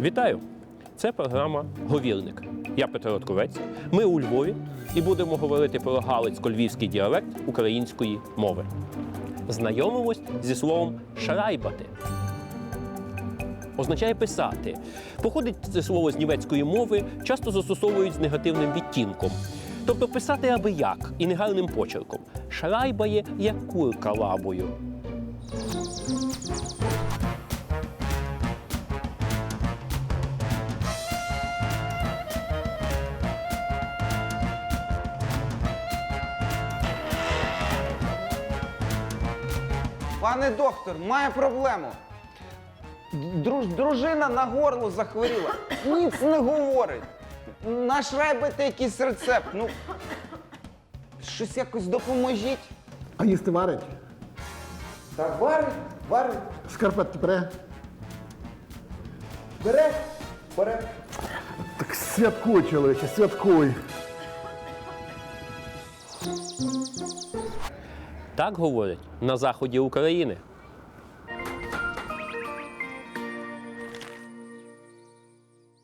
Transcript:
Вітаю! Це програма Говірник. Я Петро Отковець. Ми у Львові і будемо говорити про галицько-львівський діалект української мови. Знайомимось зі словом шрайбати. Означає писати. Походить це слово з німецької мови, часто застосовують з негативним відтінком. Тобто писати аби як і негарним почерком. Шрайбає як курка лабою. Пане доктор, має проблему. Друж, дружина на горло захворіла. Ніц не говорить. Нашрайбайте якийсь рецепт. Ну. Щось якось допоможіть. А їсти варить? Так, варить, варить. Скарпетки бере. Бере, бере. Так святкуй, чоловіче, святкуй. Так говорять на заході України.